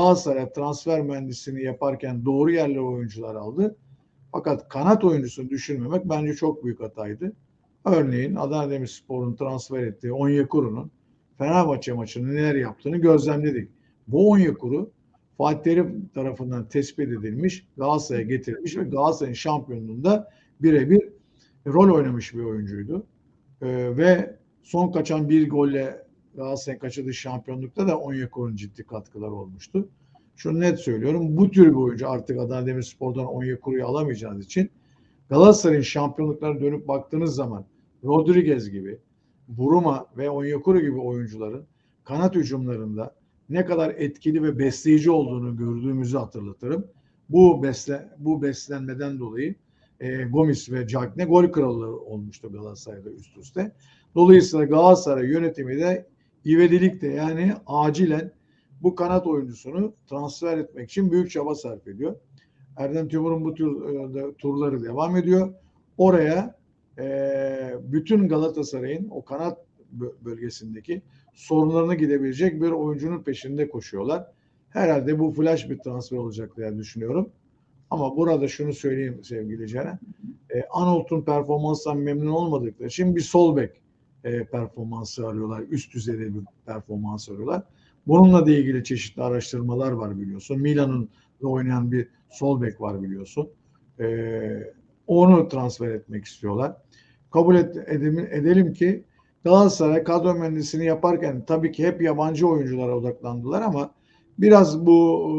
Galatasaray transfer mühendisliğini yaparken doğru yerli oyuncular aldı. Fakat kanat oyuncusunu düşünmemek bence çok büyük hataydı. Örneğin Adana Demirspor'un transfer ettiği Onyekuru'nun Fenerbahçe maçında neler yaptığını gözlemledik. Bu Onyekuru Fatih Terim tarafından tespit edilmiş, Galatasaray'a getirilmiş ve Galatasaray'ın şampiyonluğunda birebir rol oynamış bir oyuncuydu. Ee, ve son kaçan bir golle Galatasaray'ın kaçırdığı şampiyonlukta da Onyekuru'nun ciddi katkıları olmuştu. Şunu net söylüyorum. Bu tür bir oyuncu artık Adana Demirspor'dan Onyekuru'yu alamayacağınız için Galatasaray'ın şampiyonluklarına dönüp baktığınız zaman Rodriguez gibi, Buruma ve Onyekuru gibi oyuncuların kanat hücumlarında ne kadar etkili ve besleyici olduğunu gördüğümüzü hatırlatırım. Bu besle bu beslenmeden dolayı e, Gomis ve Cagne gol kralı olmuştu Galatasaray'da üst üste. Dolayısıyla Galatasaray yönetimi de ivedilikte yani acilen bu kanat oyuncusunu transfer etmek için büyük çaba sarf ediyor. Erdem Timur'un bu tür e, turları devam ediyor. Oraya e, bütün Galatasaray'ın o kanat bölgesindeki sorunlarını gidebilecek bir oyuncunun peşinde koşuyorlar. Herhalde bu flash bir transfer olacak diye düşünüyorum. Ama burada şunu söyleyeyim sevgili Ceren. E, Anolt'un performansından memnun olmadıkları için bir sol bek e, performansı arıyorlar. Üst düzeyde bir performans arıyorlar. Bununla da ilgili çeşitli araştırmalar var biliyorsun. Milan'ın da oynayan bir sol bek var biliyorsun. E, onu transfer etmek istiyorlar. Kabul et, edelim, edelim ki Galatasaray kadro mühendisliğini yaparken tabii ki hep yabancı oyunculara odaklandılar ama biraz bu e,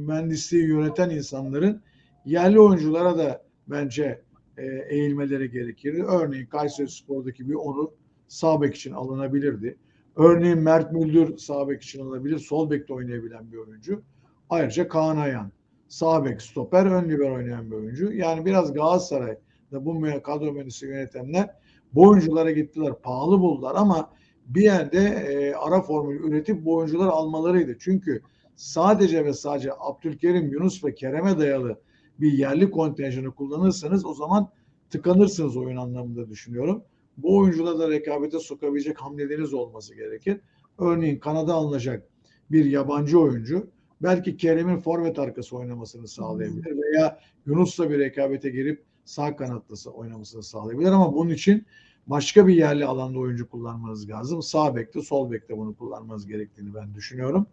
mühendisliği yöneten insanların yerli oyunculara da bence e, eğilmeleri gerekirdi. Örneğin Kayseri Spor'daki bir Onur sağ bek için alınabilirdi. Örneğin Mert Müldür sağ bek için alınabilir. Sol bekte oynayabilen bir oyuncu. Ayrıca Kaan Ayan sağ bek, stoper, ön liber oynayan bir oyuncu. Yani biraz Galatasaray'da bu kadro mühendisliği yönetenler bu oyunculara gittiler. Pahalı buldular ama bir yerde e, ara formül üretip bu oyuncuları almalarıydı. Çünkü sadece ve sadece Abdülkerim, Yunus ve Kerem'e dayalı bir yerli kontenjanı kullanırsanız o zaman tıkanırsınız oyun anlamında düşünüyorum. Bu oyuncuları da rekabete sokabilecek hamleleriniz olması gerekir. Örneğin Kanada alınacak bir yabancı oyuncu belki Kerem'in forvet arkası oynamasını sağlayabilir veya Yunus'la bir rekabete girip sağ kanatlısı oynamasını sağlayabilir ama bunun için başka bir yerli alanda oyuncu kullanmanız lazım. Sağ bekte, sol bekte bunu kullanmanız gerektiğini ben düşünüyorum.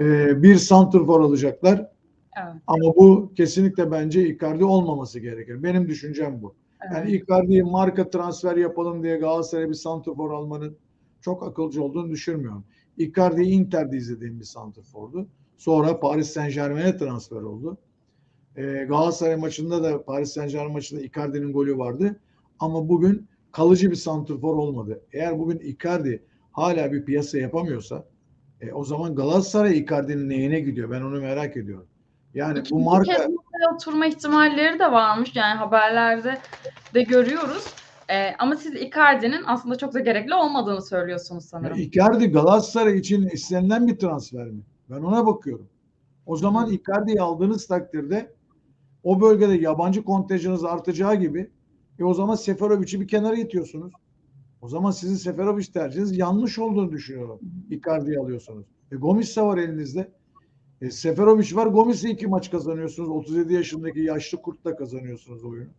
Ee, bir santrfor alacaklar. Evet. Ama bu kesinlikle bence Icardi olmaması gerekir. Benim düşüncem bu. Evet. Yani Icardi'yi marka transfer yapalım diye Galatasaray'a bir santrfor almanın çok akılcı olduğunu düşünmüyorum. Icardi Inter'de izlediğim bir santrfordu. Sonra Paris Saint Germain'e transfer oldu. Ee, Galatasaray maçında da Paris Saint Germain maçında Icardi'nin golü vardı. Ama bugün kalıcı bir santrfor olmadı. Eğer bugün Icardi hala bir piyasa yapamıyorsa e, o zaman Galatasaray Icardi'nin neyine gidiyor? Ben onu merak ediyorum. Yani bu marka kez oturma ihtimalleri de varmış. Yani haberlerde de görüyoruz. Ee, ama siz Icardi'nin aslında çok da gerekli olmadığını söylüyorsunuz sanırım. Ya Icardi Galatasaray için istenilen bir transfer mi? Ben ona bakıyorum. O zaman Icardi'yi aldığınız takdirde o bölgede yabancı kontenjanınız artacağı gibi e o zaman Seferovic'i bir kenara itiyorsunuz. O zaman sizin Seferovic tercihiniz yanlış olduğunu düşünüyorum. Icardi'yi alıyorsunuz. E Gomis de var elinizde. E, Seferovic var. Gomis'le iki maç kazanıyorsunuz. 37 yaşındaki yaşlı kurtla kazanıyorsunuz oyunu.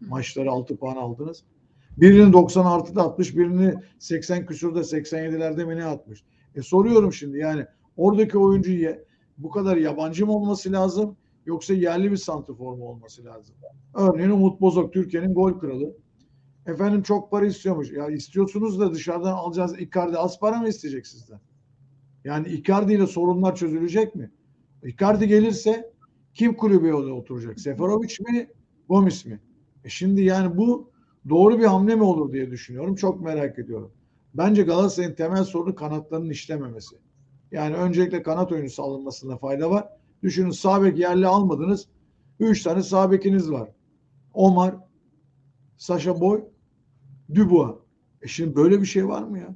Maçları 6 puan aldınız. Birini 90 artıda atmış, birini 80 küsurda 87'lerde mi ne atmış. E soruyorum şimdi yani oradaki oyuncu bu kadar yabancı mı olması lazım yoksa yerli bir santrfor mu olması lazım? Örneğin Umut Bozok Türkiye'nin gol kralı. Efendim çok para istiyormuş. Ya istiyorsunuz da dışarıdan alacağınız Icardi az para mı isteyecek sizden? Yani Icardi ile sorunlar çözülecek mi? Icardi gelirse kim kulübe oturacak? Seferovic mi? Gomis mi? E şimdi yani bu doğru bir hamle mi olur diye düşünüyorum. Çok merak ediyorum. Bence Galatasaray'ın temel sorunu kanatlarının işlememesi. Yani öncelikle kanat oyuncusu alınmasında fayda var. Düşünün sağ bek yerli almadınız. Üç tane sağ bekiniz var. Omar, Sasha Boy, Dubois. E şimdi böyle bir şey var mı ya?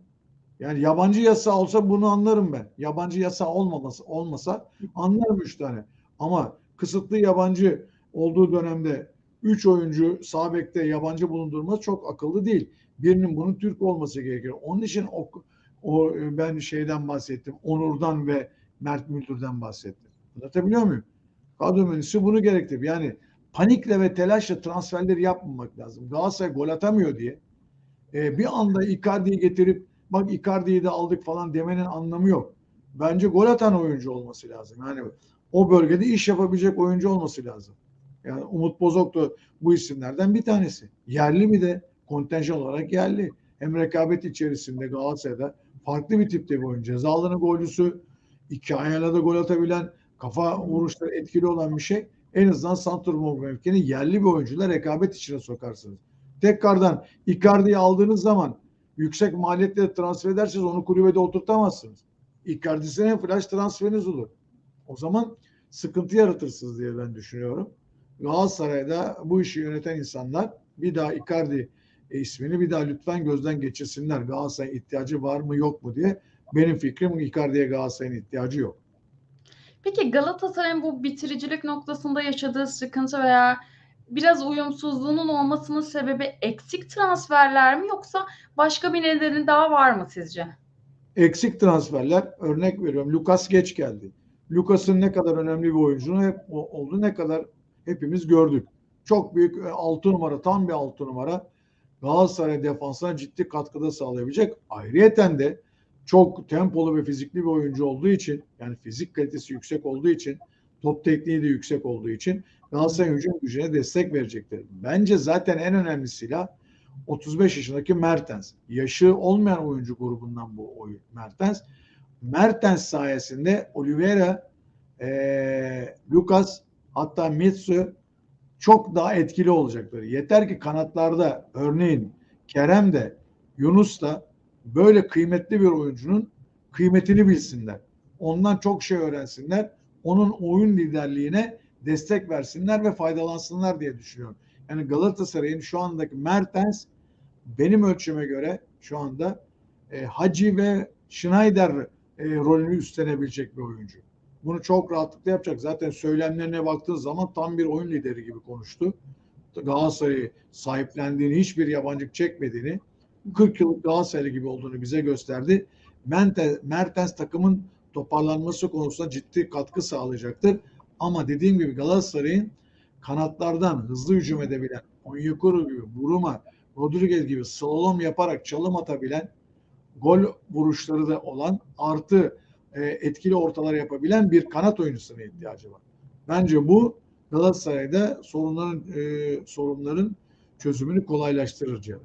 Yani yabancı yasa olsa bunu anlarım ben. Yabancı yasa olmaması olmasa anlarım üç tane. Ama kısıtlı yabancı olduğu dönemde üç oyuncu sağ yabancı bulundurması çok akıllı değil. Birinin bunun Türk olması gerekiyor. Onun için o, o ben şeyden bahsettim. Onur'dan ve Mert Müldür'den bahsetti. Anlatabiliyor muyum? Kadro mühendisi bunu gerektirir. Yani panikle ve telaşla transferleri yapmamak lazım. Galatasaray gol atamıyor diye e, bir anda Icardi'yi getirip bak Icardi'yi de aldık falan demenin anlamı yok. Bence gol atan oyuncu olması lazım. Yani o bölgede iş yapabilecek oyuncu olması lazım. Yani Umut Bozok da bu isimlerden bir tanesi. Yerli mi de kontenjan olarak yerli. Hem rekabet içerisinde Galatasaray'da farklı bir tipte bir oyuncu. Ceza golcüsü, iki ayağıyla da gol atabilen, kafa vuruşları etkili olan bir şey. En azından santrfor mevkini yerli bir oyuncuyla rekabet içine sokarsınız. Tekrardan Icardi'yi aldığınız zaman yüksek maliyetle transfer ederseniz onu kulübede oturtamazsınız. Icardi'sine flash transferiniz olur. O zaman sıkıntı yaratırsınız diye ben düşünüyorum. Galatasaray'da bu işi yöneten insanlar bir daha Icardi e, ismini bir daha lütfen gözden geçirsinler. Galatasaray'ın ihtiyacı var mı yok mu diye. Benim fikrim Icardi'ye Galatasaray'ın ihtiyacı yok. Peki Galatasaray'ın bu bitiricilik noktasında yaşadığı sıkıntı veya biraz uyumsuzluğunun olmasının sebebi eksik transferler mi yoksa başka bir nedeni daha var mı sizce? Eksik transferler örnek veriyorum. Lucas geç geldi. Lucas'ın ne kadar önemli bir oyuncunun hep olduğu ne kadar hepimiz gördük. Çok büyük 6 numara, tam bir 6 numara Galatasaray defansına ciddi katkıda sağlayabilecek. Ayrıyeten de çok tempolu ve fizikli bir oyuncu olduğu için yani fizik kalitesi yüksek olduğu için top tekniği de yüksek olduğu için Galatasaray hücum gücüne destek verecektir. Bence zaten en önemli silah 35 yaşındaki Mertens. Yaşı olmayan oyuncu grubundan bu oyun Mertens. Mertens sayesinde Oliveira, ee, Lucas hatta Mitsu çok daha etkili olacaklar. Yeter ki kanatlarda örneğin Kerem de Yunus da böyle kıymetli bir oyuncunun kıymetini bilsinler. Ondan çok şey öğrensinler. Onun oyun liderliğine destek versinler ve faydalansınlar diye düşünüyorum. Yani Galatasaray'ın şu andaki Mertens benim ölçüme göre şu anda e, Hacı ve Schneider e, rolünü üstlenebilecek bir oyuncu. Bunu çok rahatlıkla yapacak. Zaten söylemlerine baktığın zaman tam bir oyun lideri gibi konuştu. Galatasaray'ı sahiplendiğini, hiçbir yabancı çekmediğini, 40 yıllık Galatasaraylı gibi olduğunu bize gösterdi. Mertens takımın toparlanması konusunda ciddi katkı sağlayacaktır. Ama dediğim gibi Galatasaray'ın kanatlardan hızlı hücum edebilen, Onyekuru gibi, Buruma, Rodriguez gibi slalom yaparak çalım atabilen, gol vuruşları da olan, artı e, etkili ortalar yapabilen bir kanat oyuncusuna ihtiyacı var. Bence bu Galatasaray'da sorunların e, sorunların çözümünü kolaylaştırır Cem.